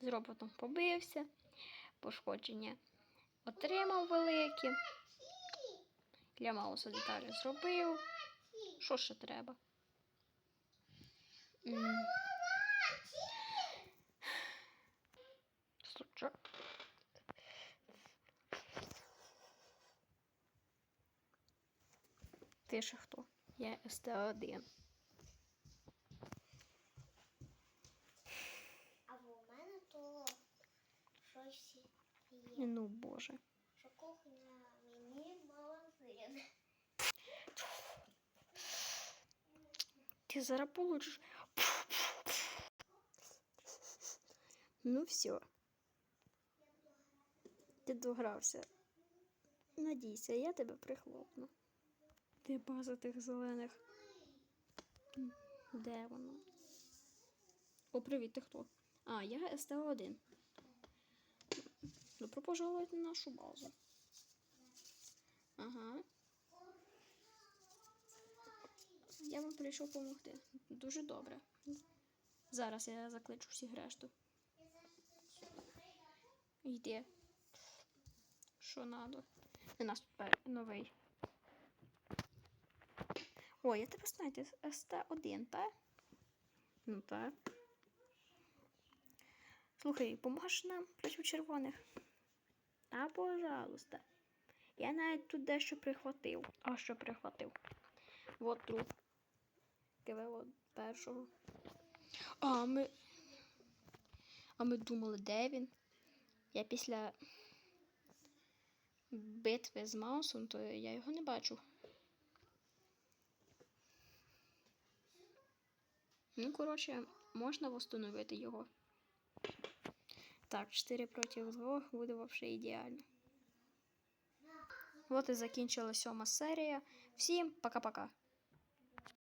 з роботом побився, пошкодження отримав великі. Для Мауса деталі зробив. Що ще треба? М. Ти ще хто? Я СТ1. А у мене то є. Ну, боже. Що кухня мені магазин. Ти зараз получиш. Ну все. Ти догрався. Надійся, я тебе прихлопну. Де база тих зелених? Де воно? О, привіт, ти хто? А, я СТ1. Добро пожаловать на нашу базу. Ага. Я вам прийшов допомогти. Дуже добре. Зараз я закличу всіх решту. Йди. Що надо? У нас тут новий. О, я тебе знаю, ти СТ1, так? Ну так. Слухай, поможеш нам проти червоних? А, пожалуйста. Я навіть тут дещо прихватив. А що прихватив? Вот труп. КВ першого. А ми. А ми думали, де він? Я після битви з Маусом, то я його не бачу. Ну, коротше, можна встановити його. Так, 4 проти 2 буде взагалі ідеально. Вот і закінчилась сьома серія. Всім пока-пока.